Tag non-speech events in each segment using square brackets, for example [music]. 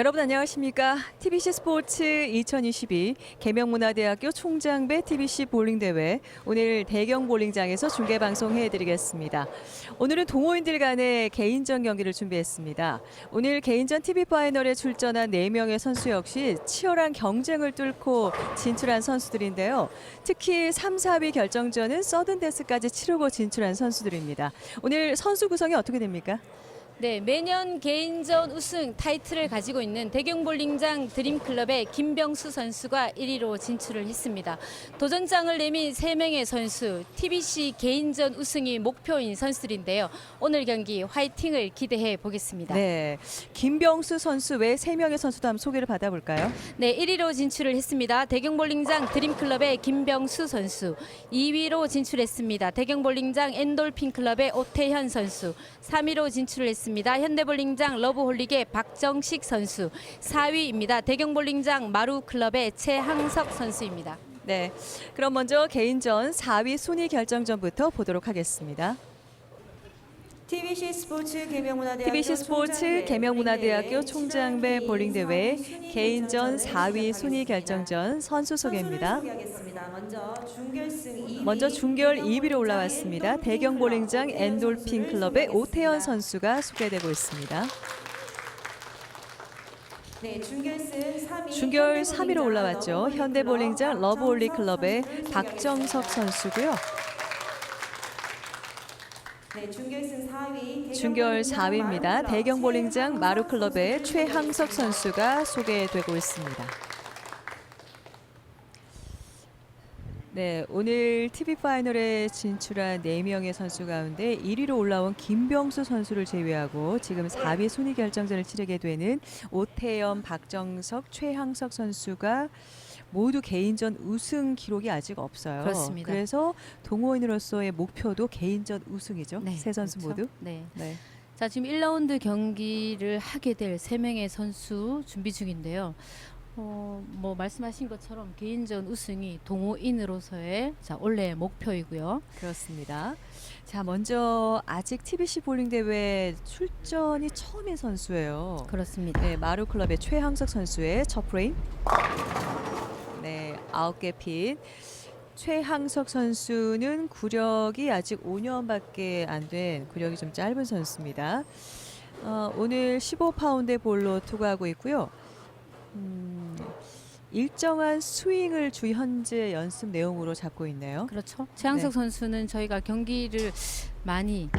여러분 안녕하십니까? TBC 스포츠 2022 계명문화대학교 총장배 TBC 볼링 대회 오늘 대경 볼링장에서 중계 방송해 드리겠습니다. 오늘은 동호인들 간의 개인전 경기를 준비했습니다. 오늘 개인전 TV 파이널에 출전한 4명의 선수 역시 치열한 경쟁을 뚫고 진출한 선수들인데요. 특히 3, 4위 결정전은 서든데스까지 치르고 진출한 선수들입니다. 오늘 선수 구성이 어떻게 됩니까? 네, 매년 개인전 우승 타이틀을 가지고 있는 대경볼링장 드림클럽의 김병수 선수가 1위로 진출을 했습니다. 도전장을 내민 3명의 선수, TBC 개인전 우승이 목표인 선수들인데요. 오늘 경기 화이팅을 기대해 보겠습니다. 네. 김병수 선수 외 3명의 선수도 한번 소개를 받아볼까요? 네, 1위로 진출을 했습니다. 대경볼링장 드림클럽의 김병수 선수, 2위로 진출했습니다. 대경볼링장 엔돌핀클럽의 오태현 선수, 3위로 진출을 했습니다. 현대볼링장 러브홀릭의 박정식 선수, 4위입니다. 대경볼링장 마루클럽의 최항석 선수입니다. 네. 그럼 먼저 개인전 4위 순위 결정전부터 보도록 하겠습니다. TBC 스포츠 계명문화대학교 TBC 스포츠 계명문화대학교 총장배 볼링 대회 개인전 4위 순위 결정전 선수 소개입니다. 먼저 준결승 2위 먼저 중결 2위로 올라왔습니다. 대경 볼링장 엔돌핀 클럽의 오태현 선수가 소개되고 있습니다. 네, 준결승 3위 중결 3위로 올라왔죠. 현대볼링장 러브올리 클럽의 박정석 선수고요. 네, 준결승 4위 중결 4위입니다. 대경 볼링장 마루 클럽의 최항석 선수가 소개되고 있습니다. 네, 오늘 TV 파이널에 진출한 4명의 선수 가운데 1위로 올라온 김병수 선수를 제외하고 지금 4위 순위 결정전을 치르게 되는 오태연, 박정석, 최항석 선수가 모두 개인전 우승 기록이 아직 없어요. 그렇습니다. 그래서 동호인으로서의 목표도 개인전 우승이죠. 세 선수 그렇죠. 모두. 네. 네. 자, 지금 1라운드 경기를 하게 될 3명의 선수 준비 중인데요. 어, 뭐 말씀하신 것처럼 개인전 우승이 동호인으로서의 자, 원래 목표이고요. 그렇습니다. 자, 먼저 아직 TBC 볼링 대회 출전이 처음인 선수예요. 그렇습니다. 네, 마루 클럽의 최항석 선수의 첫 프레임. 네, 아홉 개 핀. 최항석 선수는 구력이 아직 5년밖에 안 된 구력이 좀 짧은 선수입니다. 어, 오늘 15파운드의 볼로 투구하고 있고요. 음, 일정한 스윙을 주 현재 연습 내용으로 잡고 있네요. 그렇죠. 최항석 네. 선수는 저희가 경기를 많이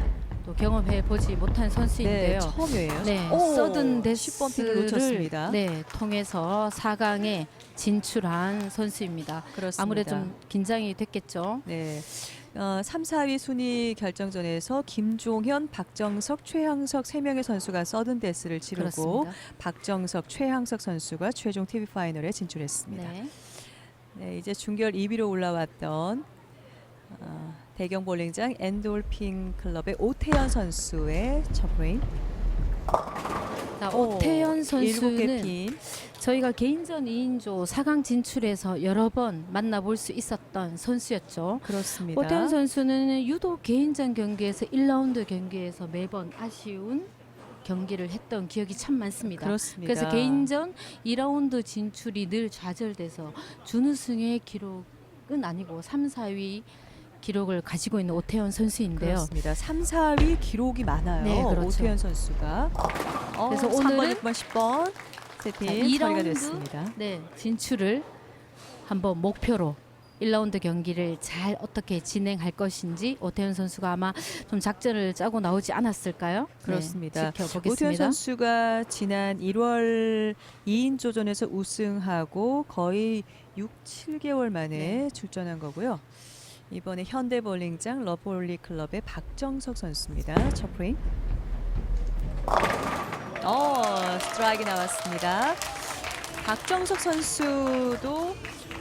또 경험해 보지 못한 선수인데요. 네, 처음이에요. 네, 오, 서든 10번 픽을 놓쳤습니다. 네, 통해서 4강에 진출한 선수입니다. 그렇습니다. 아무래도 좀 긴장이 됐겠죠. 네. 어, 3, 4위 순위 결정전에서 김종현, 박정석, 최항석 세 명의 선수가 서든 데스를 치르고 그렇습니다. 박정석, 최항석 선수가 최종 TV 파이널에 진출했습니다. 네. 네. 이제 중결 2위로 올라왔던 어, 대경 볼링장 엔돌핀 클럽의 오태현 선수의 첫 프레 임. 자, 오, 오태현 개 선수는 핀. 저희가 개인전 2인조 4강 진출해서 여러 번 만나볼 수 있었던 선수였죠. 그렇습니다. 오태현 선수는 유독 개인전 경기에서 1라운드 경기에서 매번 아쉬운 경기를 했던 기억이 참 많습니다. 그렇습니다. 그래서 개인전 2라운드 진출이 늘 좌절돼서 준우승의 기록은 아니고 3, 4위 기록을 가지고 있는 오태현 선수인데요. 그렇습니다. 3, 4위 기록이 많아요. 네, 그렇죠. 오태현 선수가. 어, 그래서 3번, 오늘은 6번, 10번 자, 세팅 이 처리가 라운드 됐습니다. 네, 진출을 한번 목표로 1라운드 경기를 잘 어떻게 진행할 것인지 오태현 선수가 아마 좀 작전을 짜고 나오지 않았을까요? 그렇습니다. 네, 오태현 지켜보겠습니다. 선수가 지난 1월 2인조전에서 우승하고 거의 6, 7개월 만에 네. 출전한 거고요. 이번에 현대볼링장 러브홀리 클럽의 박정석 선수입니다. 첫 프레임. 어, 스트라이크 나왔습니다. 박정석 선수도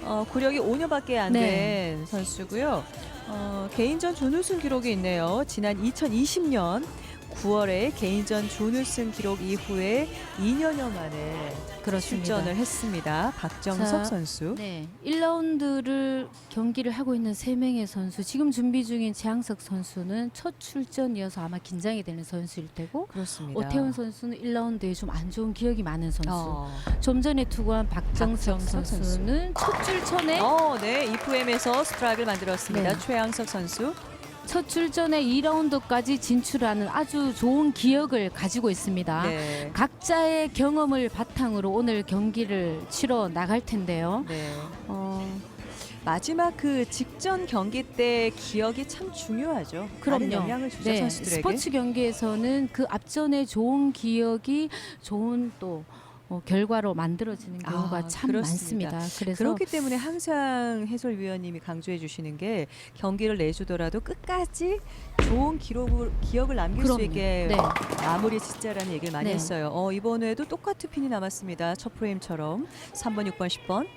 어, 구력이 5년밖에 안된 네. 선수고요. 어, 개인전 준우승 기록이 있네요. 지난 2020년 9월에 개인전 준우승 기록 이후에 2년여 만에 그렇습니다. 출전을 했습니다. 박정석 자, 선수. 네, 1라운드를 경기를 하고 있는 세 명의 선수. 지금 준비 중인 최항석 선수는 첫 출전이어서 아마 긴장이 되는 선수일 테고 그렇습니다. 오태훈 선수는 1라운드에 좀 안 좋은 기억이 많은 선수. 어. 좀 전에 투구한 박정석, 박정석 선수. 선수는 첫 출전에 어, 네. 이프엠에서 스트라이크를 만들었습니다. 네. 최양석 선수. 첫 출전에 2라운드까지 진출하는 아주 좋은 기억을 가지고 있습니다. 네. 각자의 경험을 바탕으로 오늘 경기를 치러 나갈 텐데요. 네. 어, 마지막 그 직전 경기 때 기억이 참 중요하죠. 많은 그럼요. 영향을 주죠 네, 선수들에게. 스포츠 경기에서는 그 앞전에 좋은 기억이 좋은 또 어, 결과로 만들어지는 경우가 아, 참 그렇습니다. 많습니다. 그래서 그렇기 때문에 항상 해설위원님이 강조해 주시는 게 경기를 내주더라도 끝까지 좋은 기록을 기억을 남길 수 그럼요. 있게 네. 마무리 짓자라는 얘기를 많이 네. 했어요. 어, 이번에도 똑같은 핀이 남았습니다. 첫 프레임처럼 3번, 6번, 10번.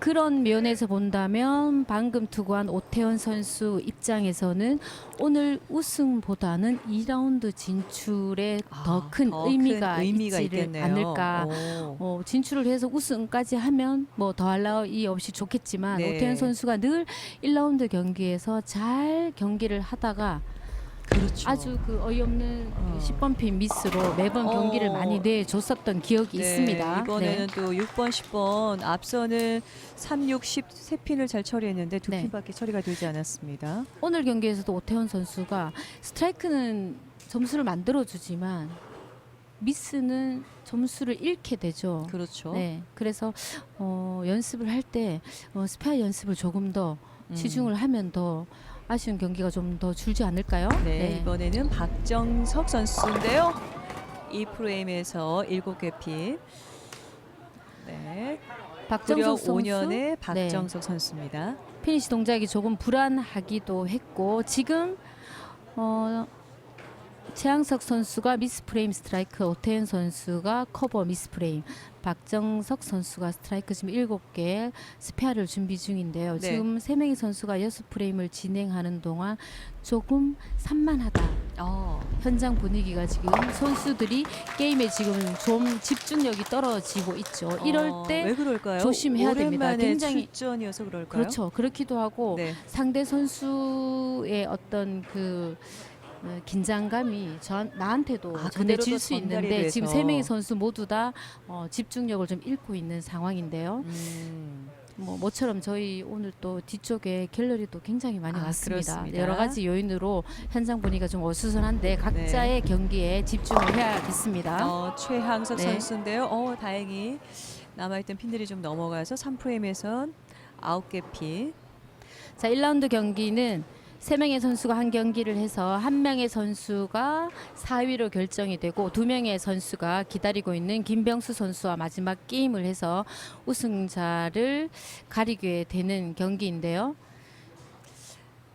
그런 면에서 본다면 방금 투구한 오태원 선수 입장에서는 오늘 우승보다는 2라운드 진출에 더큰 아, 더 의미가, 큰 의미가 있지를 있겠네요. 않을까. 오. 어, 진출을 해서 우승까지 하면 뭐 더할 나위 없이 좋겠지만 네. 오태현 선수가 늘 1라운드 경기에서 잘 경기를 하다가 그렇죠. 아주 그 어이없는 어. 10번 핀 미스로 매번 어. 경기를 많이 내줬었던 기억이 네, 있습니다. 이번에는 또 6번, 10번 앞서는 3, 6, 10 세 핀을 잘 처리했는데 두 네. 핀밖에 처리가 되지 않았습니다. 오늘 경기에서도 오태현 선수가 스트라이크는 점수를 만들어 주지만 미스는 점수를 잃게 되죠. 그렇죠. 네, 그래서 어, 연습을 할 때 어, 스페어 연습을 조금 더 음. 치중을 하면 더 아쉬운 경기가 좀 더 줄지 않을까요? 네, 이번에는 박정석 선수인데요. 이 프레임에서 7개 핀. 네. 박정석 선수 네. 5년의 박정석 선수입니다. 피니시 동작이 조금 불안하기도 했고 지금 어, 최항석 선수가 미스 프레임 스트라이크, 오태현 선수가 커버 미스 프레임, 박정석 선수가 스트라이크 지금 7개 스페어를 준비 중인데요. 네. 지금 세 명의 선수가 여섯 프레임을 진행하는 동안 조금 산만하다. 어, 현장 분위기가 지금 선수들이 게임에 지금 좀 집중력이 떨어지고 있죠. 이럴 어, 때 왜 그럴까요? 조심해야 됩니다. 오랜만에 굉장히- 출전이어서 그럴까요? 그렇죠. 그렇기도 하고 네. 상대 선수의 어떤 그 어, 긴장감이 저 나한테도 아, 전해질 수 있는데 지금. 세 명의 선수 모두 다 어, 집중력을 좀 잃고 있는 상황인데요. 음, 뭐 모처럼 저희 오늘 또 뒤쪽에 갤러리도 굉장히 많이 아, 왔습니다. 그렇습니다. 여러 가지 요인으로 현장 분위기가 좀 어수선한데 각자의 경기에 집중을 해야겠습니다. 네. 어, 최항석 네. 선수인데요. 어, 다행히 남아있던 핀들이 좀 넘어가서 3프레임에선 9개 핀. 자, 1라운드 경기는 세 명의 선수가 한 경기를 해서 한 명의 선수가 4위로 결정이 되고 두 명의 선수가 기다리고 있는 김병수 선수와 마지막 게임을 해서 우승자를 가리게 되는 경기인데요.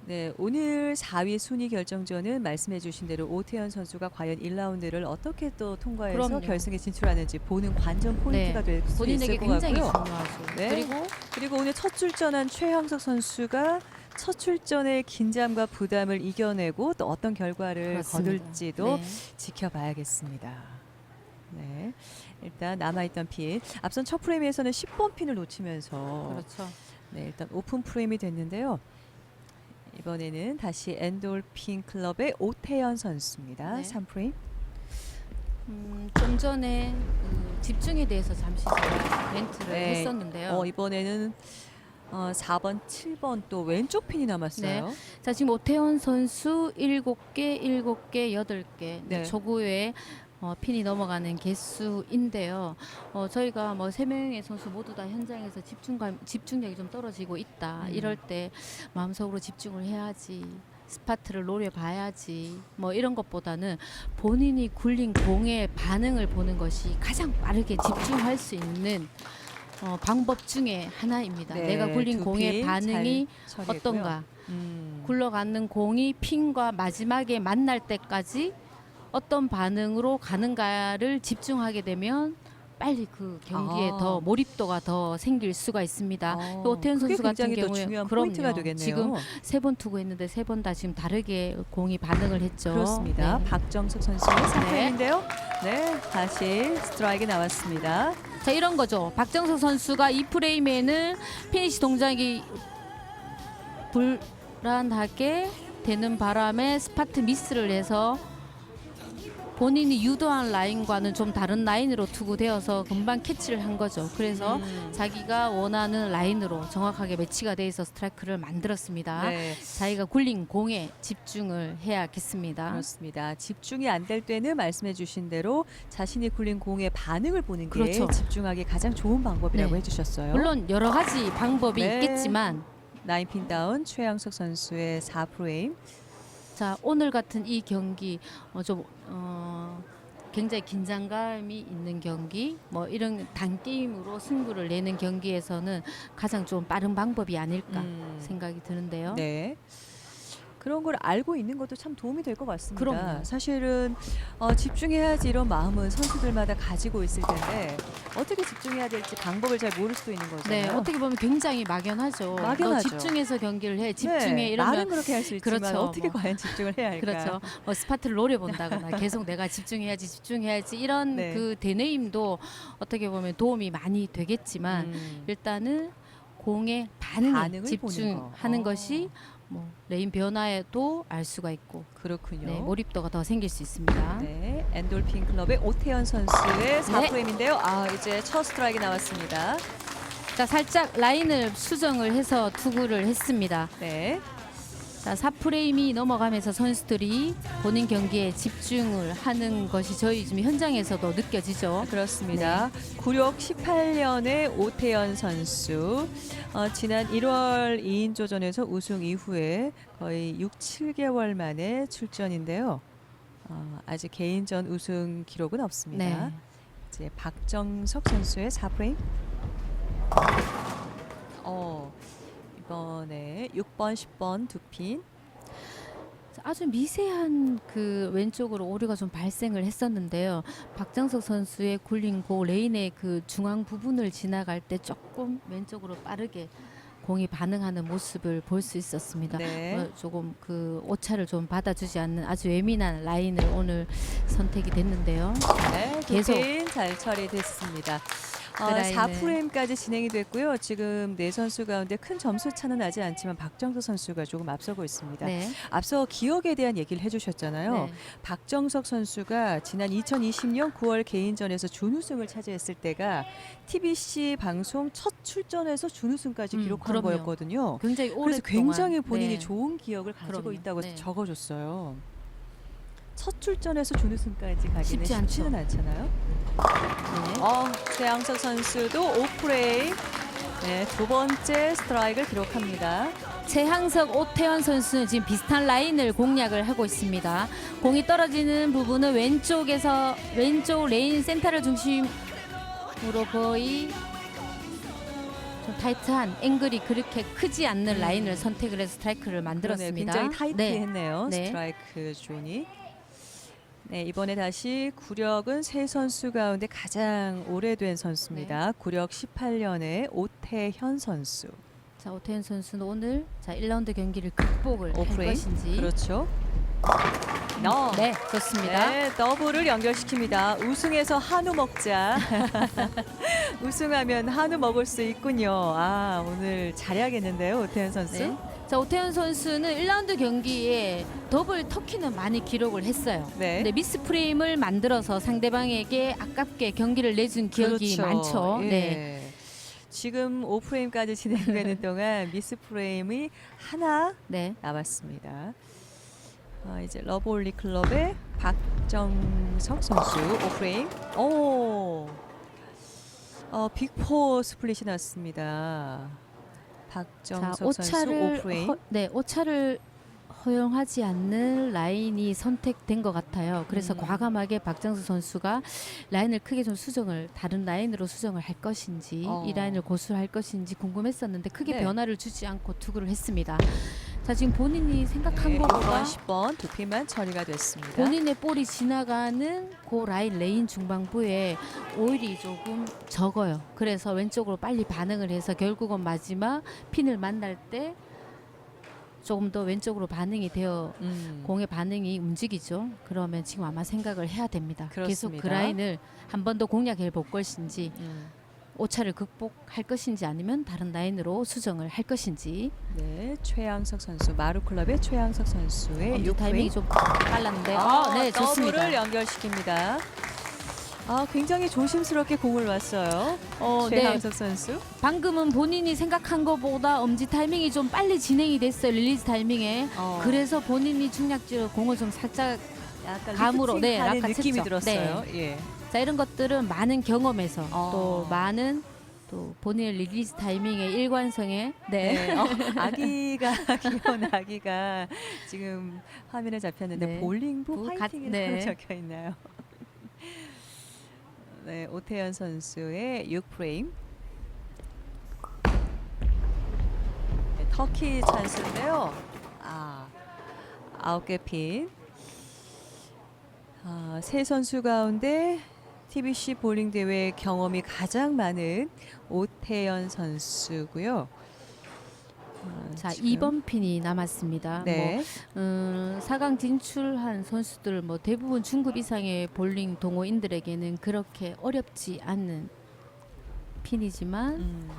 네, 오늘 4위 순위 결정전은 말씀해 주신 대로 오태현 선수가 과연 1라운드를 어떻게 또 통과해서 그럼요. 결승에 진출하는지 보는 관전 포인트가 될수 본인에게 있을 것 굉장히 같고요. 중요하죠. 네. 그리고 그리고 오늘 첫 출전한 최항석 선수가 첫 출전의 긴장과 부담을 이겨내고 또 어떤 결과를 그렇습니다. 거둘지도 네. 지켜봐야겠습니다. 네. 일단 남아있던 핀. 앞선 첫 프레임에서는 10번 핀을 놓치면서 그렇죠. 네, 일단 오픈 프레임이 됐는데요. 이번에는 다시 엔돌핀 클럽의 오태연 선수입니다. 네. 3프레임. 음, 좀 전에 그 집중에 대해서 잠시 제가 멘트를 네. 했었는데요. 어, 이번에는 어, 4번, 7번 또 왼쪽 핀이 남았어요. 자 지금 오태원 선수 7개, 7개, 8개 네. 초구에 어, 핀이 넘어가는 개수인데요. 어, 저희가 뭐 세 명의 선수 모두 다 현장에서 집중감, 집중력이 좀 떨어지고 있다. 음. 이럴 때 마음속으로 집중을 해야지. 스파트를 노려봐야지. 뭐 이런 것보다는 본인이 굴린 공의 반응을 보는 것이 가장 빠르게 집중할 수 있는 어, 방법 중에 하나입니다. 네, 내가 굴린 두 공의 핀 반응이. 어떤가. 음. 굴러가는 공이 핀과 마지막에 만날 때까지 어떤 반응으로 가는가를 집중하게 되면 빨리 그 경기에 아. 더 몰입도가 더 생길 수가 있습니다. 어, 또 오태현 선수 같은 경우에 그럼요. 지금 세 번 투구했는데 세 번 다 지금 다르게 공이 반응을 했죠. 그렇습니다. 네. 박정숙 선수의 3프레임인데요. 네, 다시 스트라이크 나왔습니다. 자 이런 거죠. 박정석 선수가 이 프레임에는 피니시 동작이 불안하게 되는 바람에 스파트 미스를 해서 본인이 유도한 라인과는 좀 다른 라인으로 투구되어서 금방 캐치를 한 거죠. 그래서 음. 자기가 원하는 라인으로 정확하게 매치가 돼 있어 스트라이크를 만들었습니다. 네, 자기가 굴린 공에 집중을 해야겠습니다. 그렇습니다. 집중이 안 될 때는 말씀해 주신 대로 자신이 굴린 공의 반응을 보는 게 그렇죠. 집중하기 가장 좋은 방법이라고 네. 해주셨어요. 물론 여러 가지 방법이 네. 있겠지만 나인핀 다운 최양석 선수의 4프레임. 자 오늘 같은 이 경기 어, 좀 어, 굉장히 긴장감이 있는 경기 뭐 이런 단 게임으로 승부를 내는 경기에서는 가장 좀 빠른 방법이 아닐까 음. 생각이 드는데요. 네. 그런 걸 알고 있는 것도 참 도움이 될 것 같습니다. 그럼요. 사실은 어, 집중해야지 이런 마음은 선수들마다 가지고 있을 텐데 어떻게 집중해야 될지 방법을 잘 모를 수도 있는 거잖아요. 네, 어떻게 보면 굉장히 막연하죠. 막연하죠. 너 집중해서 경기를 해. 집중해 네, 이러면 말은 그렇게 할 수 있지만 그렇죠, 어떻게 뭐. 과연 집중을 해야 할까? 그렇죠. 뭐 스파트를 노려본다거나 [laughs] 계속 내가 집중해야지 집중해야지 이런 네. 그 대뇌임도 어떻게 보면 도움이 많이 되겠지만 음. 일단은 공의 반응에 반응을 보는 집중하는 거. 것이 뭐 레인 변화에도 알 수가 있고 그렇군요. 네, 몰입도가 더 생길 수 있습니다. 네, 엔돌핀 클럽의 오태현 선수의 4프레임인데요. 아, 이제 첫 스트라이크 나왔습니다. 자 살짝 라인을 수정을 해서 투구를 했습니다. 네. 자 4프레임이 넘어가면서 선수들이 본인 경기에 집중을 하는 것이 저희 지금 현장에서도 느껴지죠. 그렇습니다. 구력 18년의 오태현 선수 어, 지난 1월 2인조전에서 우승 이후에 거의 6, 7개월 만에 출전인데요. 어, 아직 개인전 우승 기록은 없습니다. 네. 이제 박정석 선수의 4프레임. 어, 이번에 6번, 10번 두 핀. 아주 미세한 그 왼쪽으로 오류가 좀 발생을 했었는데요. 박정석 선수의 굴린 고 레인의 그 중앙 부분을 지나갈 때 조금 왼쪽으로 빠르게 공이 반응하는 모습을 볼 수 있었습니다. 네. 어, 조금 그 오차를 좀 받아주지 않는 아주 예민한 라인을 오늘 선택이 됐는데요. 네, 계속. 계속 잘 처리됐습니다. 어, 그 라인을. 4프레임까지 진행이 됐고요. 지금 네 선수 가운데 큰 점수 차는 나지 않지만 박정석 선수가 조금 앞서고 있습니다. 네. 앞서 기억에 대한 얘기를 해주셨잖아요. 네. 박정석 선수가 지난 2020년 9월 개인전에서 준우승을 차지했을 때가 TBC 방송 첫 출전에서 준우승까지 음, 기록한 그럼요. 거였거든요. 굉장히 그래서 오랫동안 굉장히 본인이 네. 좋은 기억을 가지고 그럼요. 있다고 네. 적어줬어요. 첫 출전에서 준우승까지 가기는 쉽지 쉽지는. 않잖아요. 네. 어, 최양석 선수도 5프레임 네, 두 번째 스트라이크를 기록합니다. 최항석 오태원 선수는 지금 비슷한 라인을 공략을 하고 있습니다. 공이 떨어지는 부분은 왼쪽에서 왼쪽 레인 센터를 중심으로 거의 좀 타이트한 앵글이 그렇게 크지 않는 음. 라인을 선택을 해서 스트라이크를 그러네요. 만들었습니다. 굉장히 네. 타이트했네요. 네. 스트라이크 존이. 네, 이번에 다시 구력은 세 선수 가운데 가장 오래된 선수입니다. 네. 구력 18년의 오태현 선수. 자 오태원 선수는 오늘 자 1라운드 경기를 극복을 할 오프레임. 것인지 그렇죠. 너. 네 좋습니다. 네, 더블을 연결시킵니다. 우승해서 한우 먹자. [laughs] 우승하면 한우 먹을 수 있군요. 아, 오늘 잘해야겠는데요, 오태현 선수. 네. 자 오태현 선수는 1라운드 경기에 더블 터키는 많이 기록을 했어요. 네. 근데 미스 프레임을 만들어서 상대방에게 아깝게 경기를 내준 기억이 그렇죠. 많죠. 예. 네. 지금 5프레임까지 [laughs] 진행되는 동안 미스 프레임이 하나 네. 남았습니다. 아, 이제 러브올리 클럽의 박정석 선수 5프레임. 오. 어, 빅포 스플릿이 났습니다. 자, 박정석 선수 오차를 5프레임. 허, 네, 오차를 허용하지 않는 라인이 선택된 것 같아요. 그래서 음. 과감하게 박정수 선수가 라인을 크게 좀 수정을 다른 라인으로 수정을 할 것인지 어. 이 라인을 고수할 것인지 궁금했었는데 크게 네. 변화를 주지 않고 투구를 했습니다. 자 지금 본인이 생각한 네, 것보다 5번, 10번 두 핀만 처리가 됐습니다. 본인의 볼이 지나가는 그 라인 레인 중방부에 오일이 조금 적어요. 그래서 왼쪽으로 빨리 반응을 해서 결국은 마지막 핀을 만날 때 조금 더 왼쪽으로 반응이 되어 음. 공의 반응이 움직이죠. 그러면 지금 아마 생각을 해야 됩니다. 계속 그 그렇습니다. 라인을 한 번 더 공략해 볼 것인지 음. 오차를 극복할 것인지 아니면 다른 라인으로 수정을 할 것인지 네, 최양석 선수 마루클럽의 최양석 선수의 6 타이밍이 좀 빨랐는데 아, 네 좋습니다. 더블을 연결시킵니다. 아, 굉장히 조심스럽게 공을 놨어요. 어, 네. 최양석 선수. 방금은 본인이 생각한 것보다 엄지 타이밍이 좀 빨리 진행이 됐어요 릴리즈 타이밍에 어, 그래서 본인이 중략지로 공을 좀 살짝 약간 감으로, 네, 리프팅 하는. 느낌이 들었어요. 예. 자 이런 것들은 많은 경험에서 어. 또 많은 또 본인의 릴리즈 타이밍의 일관성에 네, 네. 어, [laughs] 아기가 귀여운 아기가 지금 화면에 잡혔는데 네. 볼링부 화이팅이라고 네. [laughs] 적혀 있나요? 네, 오태현 선수의 6프레임. 네, 터키 찬스인데요. 아, 아홉 개 핀. 아, 세 선수 가운데 TBC 볼링 대회 경험이 가장 많은 오태연 선수고요. 아, 자 지금- 2번 핀이 남았습니다. 네. 뭐, 음, 4강 진출한 선수들 뭐 대부분 중급 이상의 볼링 동호인들에게는 그렇게 어렵지 않는 핀이지만 음.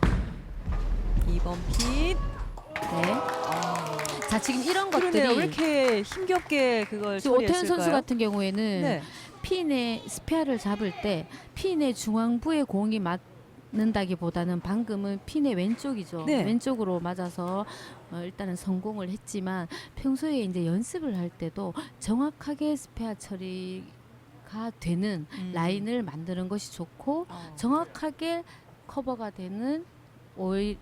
2번 핀. 네. 자 지금 이런 그러네요. 왜 것들이 이렇게 힘겹게 그걸 지금 오태현? 선수 같은 경우에는 네. 핀의 스페어를 잡을 때 핀의 중앙부에 공이 맞 는다기보다는 방금은 핀의 왼쪽이죠. 네. 왼쪽으로 맞아서 어, 일단은 성공을 했지만 평소에 이제 연습을 할 때도 정확하게 스페어 처리가 되는 음. 라인을 만드는 것이 좋고 어. 정확하게 커버가 되는 오일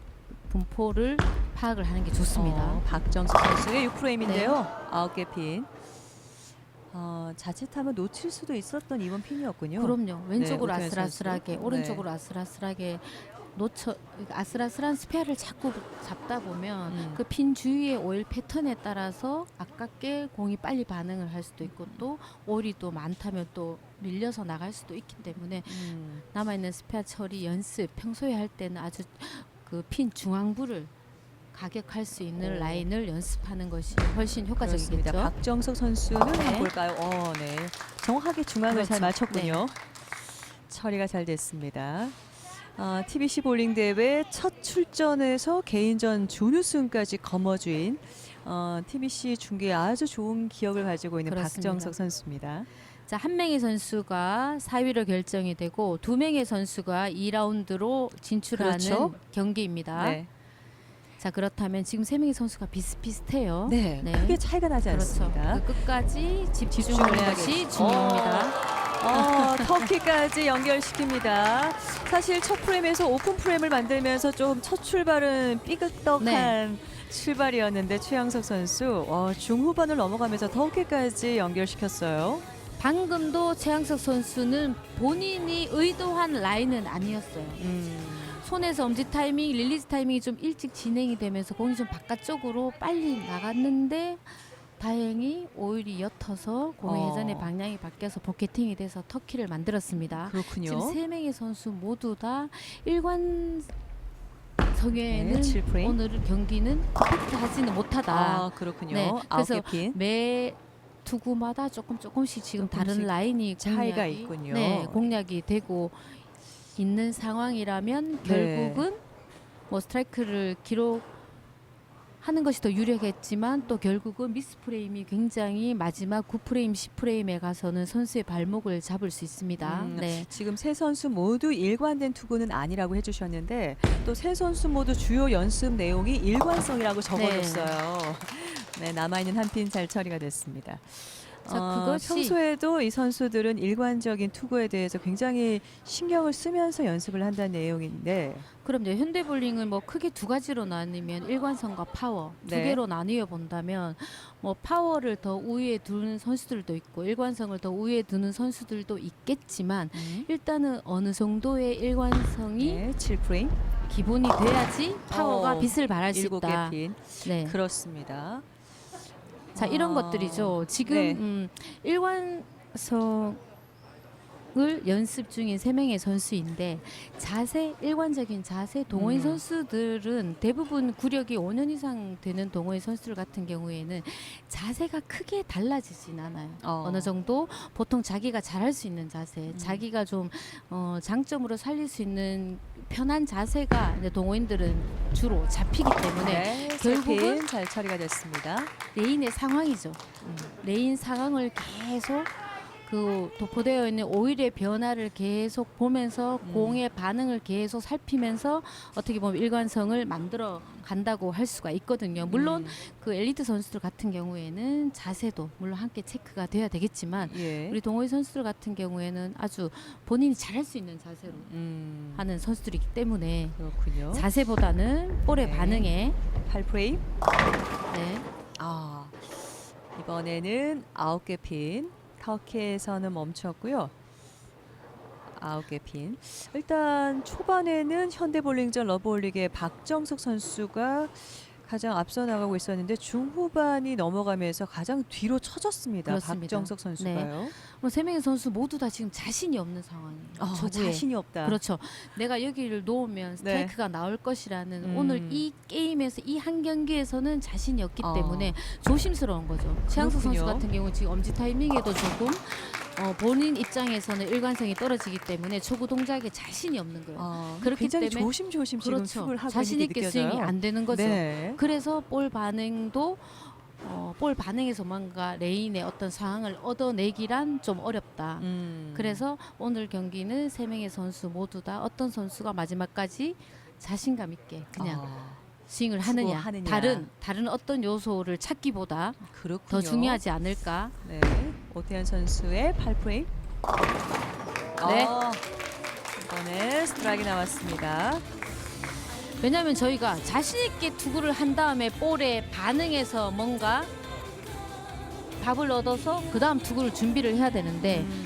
분포를 파악을 하는 게 좋습니다. 어, 박정수 선수의 6프레임인데요. 네. 아홉 개 핀. 어, 자칫하면 놓칠 수도 있었던 이번 핀이었군요. 그럼요. 왼쪽으로 오태현 아슬아슬하게 선수. 오른쪽으로 아슬아슬하게 놓쳐 아슬아슬한 스페어를 자꾸 잡다 보면 음. 그 핀 주위의 오일 패턴에 따라서 아깝게 공이 빨리 반응을 할 수도 있고 또 오일이 또 많다면 또 밀려서 나갈 수도 있기 때문에 음. 남아 있는 스페어 처리 연습 평소에 할 때는 아주 그 핀 중앙부를 가격할 수 있는 오. 라인을 연습하는 것이 훨씬. 효과적이겠죠. 박정석 선수는 네. 볼까요? 어, 네. 정확하게 중앙을 잘 그렇죠. 맞췄군요. 처리가 잘 됐습니다. 아, TBC 볼링 대회 첫 출전에서 개인전 준우승까지 거머쥔 어, TBC 중계에 아주 좋은 기억을 가지고 있는 그렇습니다. 박정석 선수입니다. 자, 한 명의 선수가 4위로 결정이 되고 두 명의 선수가 2라운드로 진출하는 그렇죠. 경기입니다. 네. 자, 그렇다면 지금 세 명의 선수가 비슷비슷해요. 네, 네. 크게 차이가 나지 그렇죠. 않습니다. 그 끝까지 집중하는 것이. 중요합니다. 어, 터키까지 연결시킵니다. 사실 첫 프레임에서 오픈 프레임을 만들면서 좀 첫 출발은 삐걱덕한 네. 출발이었는데 최양석 선수 어, 중후반을 넘어가면서 터키까지 연결시켰어요. 방금도 최양석 선수는 본인이 의도한 라인은 아니었어요. 음, 손에서 엄지 타이밍, 릴리즈 타이밍이 좀 일찍 진행이 되면서 공이 좀 바깥쪽으로 빨리 나갔는데 다행히 오일이 옅어서 공의 어. 회전의 방향이 바뀌어서 포켓팅이 돼서 터키를 만들었습니다. 그렇군요. 지금 세 명의 선수 모두 다 일관 성에는 네, 7프레임. 오늘 경기는 퍼펙트하지는 못하다. 아, 그렇군요. 네, 그래서. 매 투구마다 조금 조금씩 지금 다른 조금씩 라인이 차이가 공략이, 있군요. 네, 공략이 되고 있는 상황이라면 네. 결국은 뭐 스트라이크를 기록하는 것이 더 유리하겠지만 또 결국은 미스 프레임이 굉장히 마지막 9프레임, 10프레임에 가서는 선수의 발목을 잡을 수 있습니다. 음, 네. 지금 세 선수 모두 일관된 투구는 아니라고 해주셨는데 또 세 선수 모두 주요 연습 내용이 일관성이라고 적어줬어요. [laughs] 네, 남아있는 한 핀 잘 처리가 됐습니다. 자, 어, 그것이- 평소에도 이 선수들은 일관적인 투구에 대해서 굉장히 신경을 쓰면서 연습을 한다는 내용인데 그럼 이제 현대볼링을 뭐 크게 두 가지로 나누면 일관성과 파워 두 네. 개로 나누어 본다면 뭐 파워를 더 우위에 두는 선수들도 있고 일관성을 더 우위에 두는 선수들도 있겠지만 일단은 어느 정도의 일관성이 네, 7프레임 기본이 돼야지 파워가 어, 빛을 발할 수 일곱 개 있다. 핀. 네. 그렇습니다. 자 이런 아, 것들이죠. 지금 네. 음, 일관성을 연습 중인 세 명의 선수인데 자세 일관적인 자세 동호인 음. 선수들은 대부분 구력이 5년 이상 되는 동호인 선수들 같은 경우에는 자세가 크게 달라지진 않아요. 어. 어. 느 정도 보통 자기가 잘할 수 있는 자세, 음. 자기가 좀 어, 장점으로 살릴 수 있는 편한 자세가 이제 동호인들은 주로 잡히기 때문에 네, 결국은 결국은 잘 처리가 됐습니다. 레인의 상황이죠. 음. 레인 상황을 계속 그 도포되어 있는 오일의 변화를 계속 보면서 음. 공의 반응을 계속 살피면서 어떻게 보면 일관성을 만들어 간다고 할 수가 있거든요. 물론 음, 그 엘리트 선수들 같은 경우에는 자세도 물론 함께 체크가 돼야 되겠지만 예. 우리 동호회 선수들 같은 경우에는 아주 본인이 잘할 수 있는 자세로 음, 하는 선수들이기 때문에 그렇군요. 자세보다는 볼의 네. 반응에 8프레임. 네. 아, 이번에는 아홉 개 핀. 터키에서는 멈췄고요. 아홉 개 핀. 일단 초반에는 현대볼링전 러브홀릭의 박정석 선수가 가장 앞서 나가고 있었는데 중후반이 넘어가면서 가장 뒤로 쳐졌습니다. 그렇습니다. 박정석 선수가요. 뭐세 명의 선수 모두 다 지금 자신이 없는 상황이에요. 어, 초구에. 자신이 없다. 그렇죠. 내가 여기를 놓으면 스트라이크가 나올 것이라는 네. 음. 오늘 이 게임에서 이 한 경기에서는 자신이 없기 어. 때문에 조심스러운 거죠. 최양석 선수 그렇군요. 같은 경우 지금 엄지 타이밍에도 조금 어, 본인 입장에서는 일관성이 떨어지기 때문에 초구 동작에 자신이 없는 거예요. 어, 그렇기 굉장히 때문에 조심조심 지금 그렇죠. 툭을 하고 자신 게 있게 느껴져요. 스윙이 안 되는 거죠. 네. 그래서 볼 반응도 어, 볼 반응에서 뭔가 레인의 어떤 상황을 얻어내기란 좀 어렵다. 음. 그래서 오늘 경기는 세 명의 선수 모두 다 어떤 선수가 마지막까지 자신감 있게 그냥 아, 스윙을 하느냐, 수고하느냐. 다른 다른 어떤 요소를 찾기보다 그렇군요. 더 중요하지 않을까. 네, 오태현 선수의 8프레임. 네. 어, 이번에 스트라이크 나왔습니다. 왜냐하면 저희가 자신 있게 투구를 한 다음에 볼에 반응해서 뭔가 답을 얻어서 그 다음 투구를 준비를 해야 되는데 음,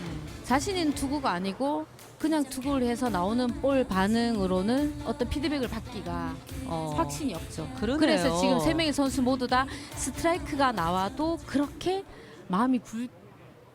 자신 있는 투구가 아니고 그냥 투구를 해서 나오는 볼 반응으로는 어떤 피드백을 받기가 어, 확신이 없죠. 그러네요. 그래서 지금 세 명의 선수 모두 다 스트라이크가 나와도 그렇게 마음이 불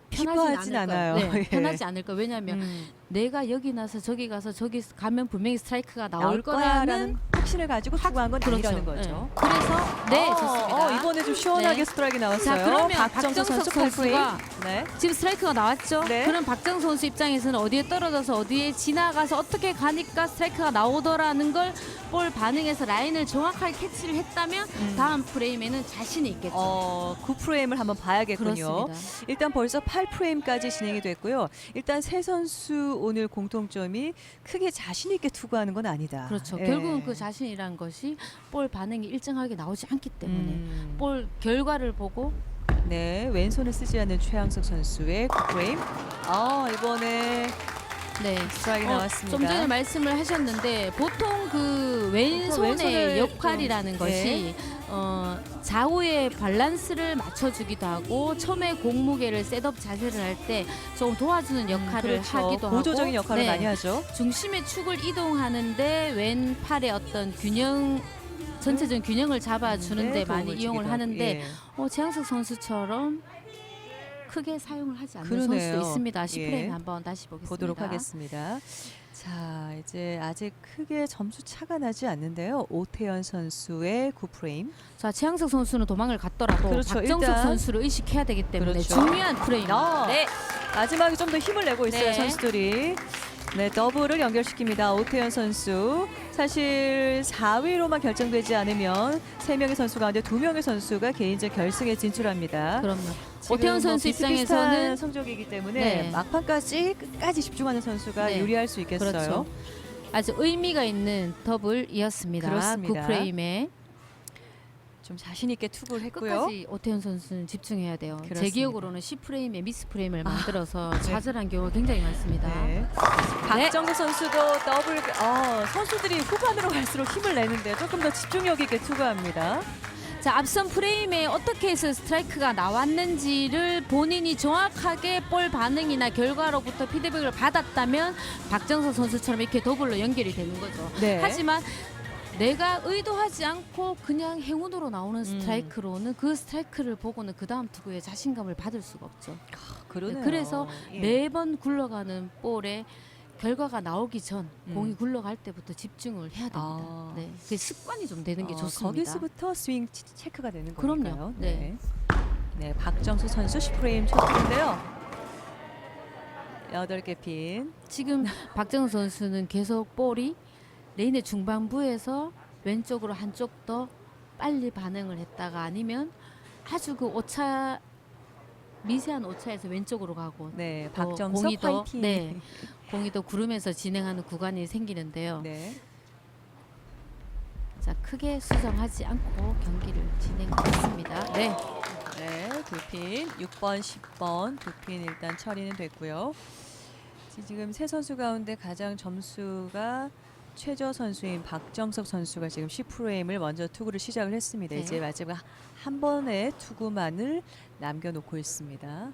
편하진 기뻐하진 않을 않아요. 거예요. 네, [laughs] 예. 편하지 않을 거. 왜냐하면 음, 내가 여기 나서 저기 가서 저기 가면 분명히 스트라이크가 나올, 나올 거라는 거라는 확신을 가지고 투구한 건 그렇죠. 아니라는 거죠. 네. 그래서 네 어, 좋습니다. 어, 이번에 좀 시원하게 네. 스트라이크 나왔어요. 자, 그러면 박정석 선수 8프레임. 선수가 네. 지금 스트라이크가 나왔죠. 네. 그럼 박정 선수 입장에서는 어디에 떨어져서 어디에 지나가서 어떻게 가니까 스트라이크가 나오더라는 걸 볼 반응해서 라인을 정확하게 캐치를 했다면 음. 다음 프레임에는 자신이 있겠죠. 어, 9프레임을 한번 봐야겠군요. 그렇습니다. 일단 벌써 8프레임까지 진행이 됐고요. 일단 세 선수 오늘 공통점이 크게 자신 있게 투구하는 건 아니다. 그렇죠. 예. 결국은 그 자신이란 것이 볼 반응이 일정하게 나오지 않기 때문에 음. 볼 결과를 보고 네, 왼손을 쓰지 않는 최양석 선수의 9프레임. 아, 이번에 네. 스트라이크 어, 나왔습니다. 좀 전에 말씀을 하셨는데 보통 그 왼손의 왼손을 역할이라는 좀, 것이 어, 좌우의 밸런스를 맞춰주기도 하고 처음에 공무게를 셋업 자세를 할때좀 도와주는 역할을 그렇죠. 하기도 하고 보조적인 역할을 네, 많이 하죠. 중심의 축을 이동하는데 왼팔의 어떤 균형 전체적인 균형을 잡아주는데 네, 많이 도움을 이용을 주기도 하는데 예. 어, 최양석 선수처럼 크게 사용을 하지 않는 그러네요. 선수도 있습니다. 10프레임 예. 한번 다시 보겠습니다. 보도록 하겠습니다. 자, 이제 아직 크게 점수 차가 나지 않는데요. 오태현 선수의 9프레임. 자 최양석 선수는 도망을 갔더라도 그렇죠. 박정석 일단- 선수를 의식해야 되기 때문에 그렇죠. 중요한 프레임. 아. 네. 마지막에 좀 더 힘을 내고 있어요, 네. 선수들이. 네, 더블을 연결시킵니다. 오태현 선수. 사실 4위로만 결정되지 않으면 3명의 선수 가운데 2명의 선수가 개인전 결승에 진출합니다. 그럼요. 지금 오태현 뭐 선수 입장에서는 성적이기 때문에 네. 막판까지 끝까지 집중하는 선수가 네. 유리할 수 있겠어요. 그렇죠. 아주 의미가 있는 더블이었습니다. 그렇습니다. 9프레임에 좀 자신 있게 투구를 했고요. 끝까지 오태현 선수는 집중해야 돼요. 제 그렇습니다. 기억으로는 10프레임에 미스 프레임을 만들어서 네. 좌절한 경우가 굉장히 많습니다. 네. 박정석 선수도 더블 어, 선수들이 후반으로 갈수록 힘을 내는데 조금 더 집중력 있게 투구합니다. 자 앞선 프레임에 어떻게 해서 스트라이크가 나왔는지를 본인이 정확하게 볼 반응이나 결과로부터 피드백을 받았다면 박정석 선수처럼 이렇게 더블로 연결이 되는 거죠. 네. 하지만 내가 의도하지 않고 그냥 행운으로 나오는 음. 스트라이크로는 그 스트라이크를 보고는 그 다음 투구에 자신감을 받을 수가 없죠. 그러네요. 그래서 예. 매번 굴러가는 볼에 결과가 나오기 전 음. 공이 굴러갈 때부터 집중을 해야 됩니다. 아. 네, 그 습관이 좀 되는 게 어, 좋습니다. 거기서부터 스윙 치- 체크가 되는 그럼요. 거니까요. 네. 네, 박정수 선수 10프레임 첫 투인데요. 여덟 개 핀. 지금 박정우 선수는 계속 볼이 레인의 중반부에서 왼쪽으로 한쪽 더 빨리 반응을 했다가 아니면 아주 그 오차 미세한 오차에서 왼쪽으로 가고 네, 더 박정석 공이 더 화이팅. 네, 공이 더 구르면서 진행하는 구간이 생기는데요. 네. 자 크게 수정하지 않고 경기를 진행했습니다. 네, 네, 두 핀. 6번, 10번 두핀 일단 처리는 됐고요. 지금 세 선수 가운데 가장 점수가 최저 선수인 박정석 선수가 지금 10프레임을 먼저 투구를 시작을 했습니다. 네. 이제 마지막 한 번의 투구만을 남겨놓고 있습니다.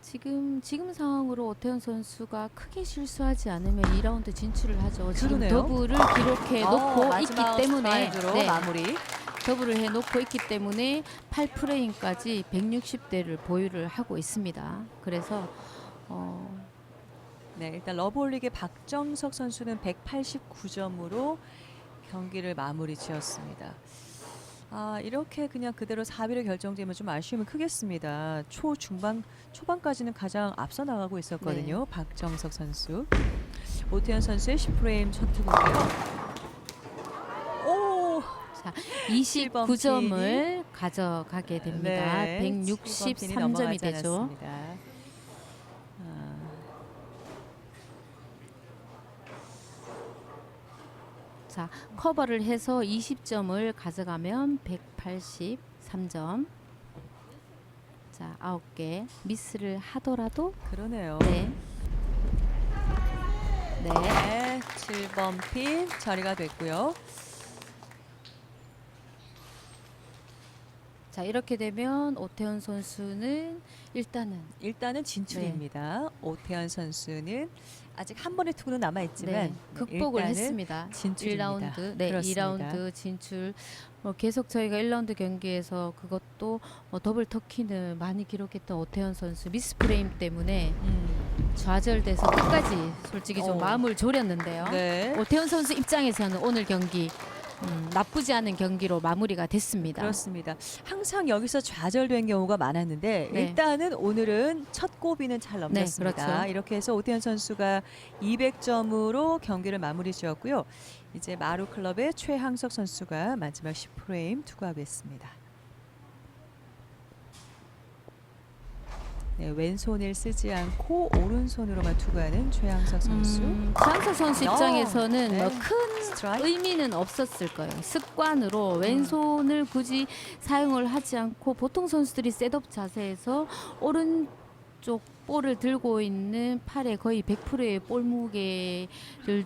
지금 지금 상황으로 오태현 선수가 크게 실수하지 않으면 2라운드 진출을 하죠. 지금 그러네요. 더블을 기록해 어, 놓고 있기 마지막 때문에 스트라이크로 네, 마무리. 더블을 해 놓고 있기 때문에 8프레임까지 160대를 보유를 하고 있습니다. 그래서 어, 네, 일단 러브홀릭의 박정석 선수는 189점으로 경기를 마무리 지었습니다. 아, 이렇게 그냥 그대로 4위로 결정되면 좀 아쉬움이 크겠습니다. 초 중반 초반까지는 가장 앞서 나가고 있었거든요. 네. 박정석 선수. 오태현 선수의 10프레임 첫 투구인데요. 오! 자 7번 29점을 가져가게 됩니다. 네, 7번 핀이 163점이 넘어가지 되죠. 않았습니다. 자 커버를 해서 20점을 가져가면 183점. 자 9개 미스를 하더라도 그러네요. 네. 네. 네, 7번 핀 처리가 됐고요. 자 이렇게 되면 오태현 선수는 일단은 일단은 진출입니다. 네. 오태현 선수는 아직 한 번의 투구는 남아 있지만 네, 극복을 했습니다. 진출입니다. 1라운드, 네, 그렇습니다. 2라운드 진출. 뭐 계속 저희가 1라운드 경기에서 그것도 뭐 더블 터키는 많이 기록했던 오태현 선수 미스 프레임 때문에 음, 좌절돼서 끝까지 솔직히 좀 어. 마음을 졸였는데요. 네. 오태현 선수 입장에서는 오늘 경기 음, 나쁘지 않은 경기로 마무리가 됐습니다. 그렇습니다. 항상 여기서 좌절된 경우가 많았는데 네. 일단은 오늘은 첫 고비는 잘 넘겼습니다. 그렇죠. 이렇게 해서 오태현 선수가 200점으로 경기를 마무리 지었고요. 이제 마루 클럽의 최항석 선수가 마지막 10프레임 투구하고 있습니다. 네, 왼손을 쓰지 않고 오른손으로만 투구하는 최항석 선수. 음, 장석 선수 어, 입장에서는 네. 뭐큰 스트라이크. 의미는 없었을 거예요. 습관으로 왼손을 굳이 사용을 하지 않고 보통 선수들이 셋업 자세에서 오른쪽 볼을 들고 있는 팔에 거의 100%의 볼 무게를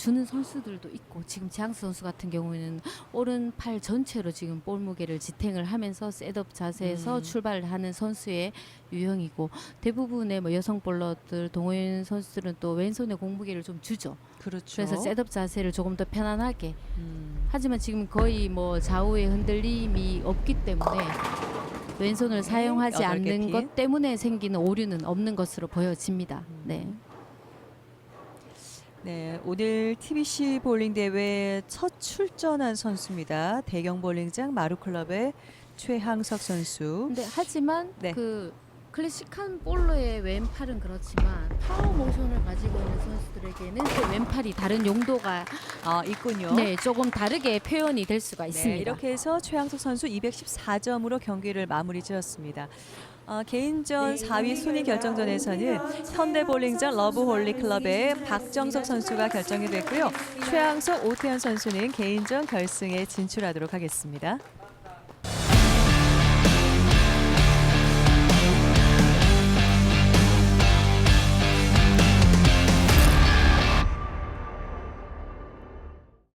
주는 선수들도 있고 지금 장수 선수 같은 경우에는 오른팔 전체로 지금 볼 무게를 지탱을 하면서 셋업 자세에서 음. 출발을 하는 선수의 유형이고 대부분의 뭐 여성 볼러들 동호인 선수들은 또 왼손에 공무게를 좀 주죠. 그렇죠. 그래서 셋업 자세를 조금 더 편안하게. 음, 하지만 지금 거의 뭐 좌우의 흔들림이 없기 때문에 왼손을 사용하지 않는 핀. 것 때문에 생기는 오류는 없는 것으로 보여집니다. 음. 네. 네, 오늘 TBC 볼링 대회 첫 출전한 선수입니다. 대경 볼링장 마루클럽의 최항석 선수. 근데 하지만 네. 그 클래식한 볼러의 왼팔은 그렇지만 파워 모션을 가지고 있는 선수들에게는 또 왼팔이 다른 용도가 아, 있군요. 네 조금 다르게 표현이 될 수가 있습니다. 네, 이렇게 해서 최항석 선수 214점으로 경기를 마무리 지었습니다. 어, 개인전 4위 순위 결정전에서는 현대볼링장 러브홀리 클럽의 박정석 선수가 결정이 됐고요. 최항석, 오태현 선수는 개인전 결승에 진출하도록 하겠습니다.